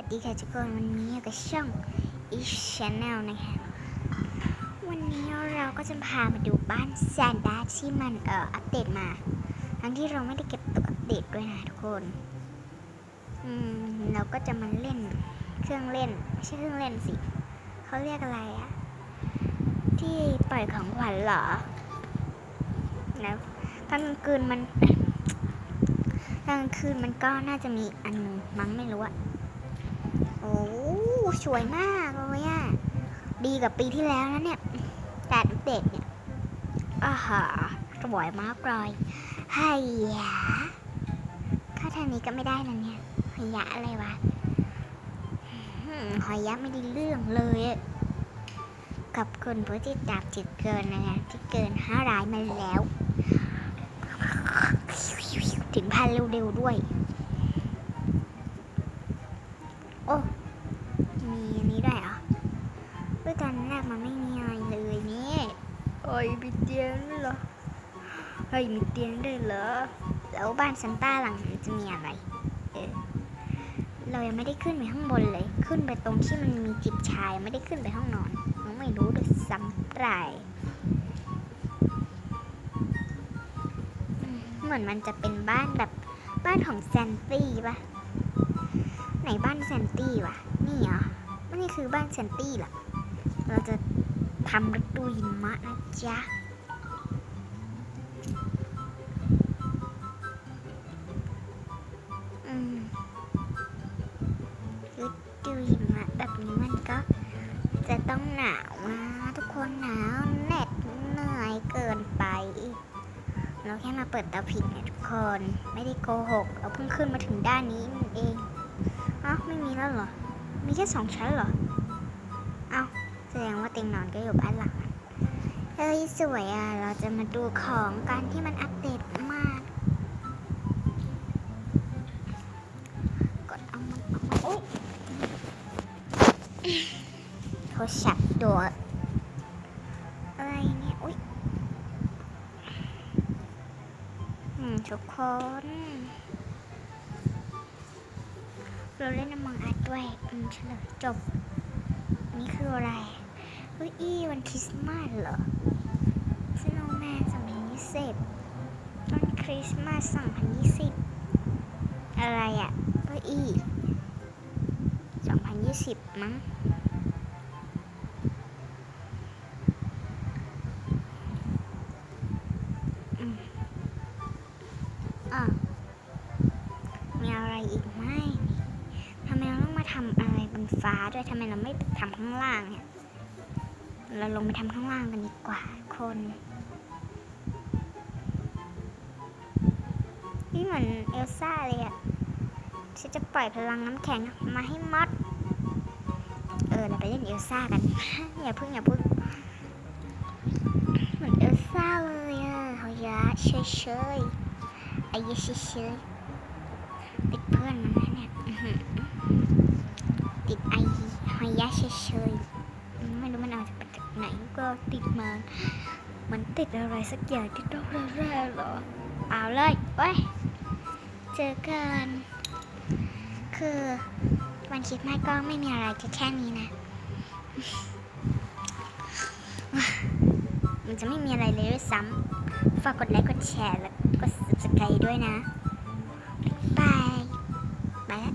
วัสดีค่ะทุกคนวันนี้กับช่อง Each Channel นะคะ วันนี้เราก็จะพามาดูบ้านแซนด้าที่มันเอ่ออัปเดตมา ทั้งที่เราไม่ได้เก็บตัวอัปเดตด้วยนะทุกคน อืมเราก็จะมาเล่นเครื่องเล่นไม่ใช่เครื่องเล่นสิเขาเรียกอะไรอะที่ปล่อยของขวัญเหรอ แล้วตอนกลางคืนมันกลางคืนมันก็น่าจะมีอันหนึงมั้งไม่รู้อะ อ้สวยมากเลยอะดีกับปีที่แล้วนะเนี่ยการอัปเดตเนี่ยอาหาสวยมากเลยไฮยะข้าทางนี้ก็ไม่ได้นะเนี่ยหอยยะอะไรวะอืมหอยยะไม่ได้เรื่องเลยอะกับคนผู้ที่ดับจิตเกินนะฮะที่เกินห้ารายมาแล้ว ถึงพันเร็วๆด้วย โอ้ มีอันนี้ด้วยเหรอเมื่อตอนแรกมันไม่มีอะไรเลยนี่ โอ้ยมีเตียงด้วยเหรอเฮ้ยมีเตียงด้วยเหรอแล้วบ้านซันต้าหลังนี้จะมีอะไรเออเรายังไม่ได้ขึ้นไปข้างบนเลย ขึ้นไปตรงที่มันมีจิบชายไม่ได้ขึ้นไปห้องนอนยังไม่รู้ด้วยซ้ำไปอืมเหมือนมันจะเป็นบ้านแบบบ้านของแซนตี้ปะไหนบ้านแซนตี้วะนี่เหรอนี่คือบ้านแซนตี้เหรอเราจะ ทำฤดูหิมะนะจ๊ะอืมฤดูหิมะแบบนี้มันก็ จะต้องหนาวนะทุกคนหนาวเหน็ดเหนื่อยเกินไป เราแค่มาเปิดเตาผิงเนี่ยทุกคน ไม่ได้โกหก เราเพิ่งขึ้นมาถึงด้านนี้เองอ้าวไม่มีแล้วเหรอ มีแค่สองชั้นเหรอ ดงว่าเตียงนอนก็อยู่บ้านหลังนั้นเฮ้ยสวยอะ เราจะมาดูของกันที่มันอัปเดตมาก กดเอามันออกมาโอ๊ยโทรศัพท์ตัวอะไรเนี่ยอุ๊ยทุกคน เราเล่นน้ำมังอัดด้วยเฉลยจบ นี่คืออะไร เฮ้ยอีวันคริสต์มาสเหรอสโนว์แมนสองพันยี่สิบต้นคริสต์มาสสองพันยี่สิบอะไรอะเฮ้ยอีสองพันยี่สิบมั้งอะมีอะไรอีกไหมทำไมเราต้องมาทำอะไรบนฟ้าด้วยทำไมเราไม่ทำข้างล่างเนี่ย เราลงไปทำข้างล่างกันดีกว่าคนนี่เหมือนเอลซ่าเลยอะฉันจะปล่อยพลังน้ำแข็งมาให้มดเออเราไปเล่นเอลซ่ากัน อย่าพึ่งอย่าพึ่งเหมือนเอลซ่าเลยอะเขายะเฉยเฉยไอ้ยะเฉยเฉยติดเพื่อนมันนะเนี่ยอื้อหือติดไอหอยยะเฉยๆไม่รู้มันเอาจาก เติดมัน มันติดอะไรสักอย่างที่ต้องเร่อยหรอ เอาเลยไปเจอกัน คือวันคิดไม่ก็ไม่มีอะไรแค่แค่นี้นะ มันจะไม่มีอะไรเลยด้วยซ้ำฝากกดไลค์กดแชร์แล้วก็ subscribe ด้วยนะบายบายแล้ว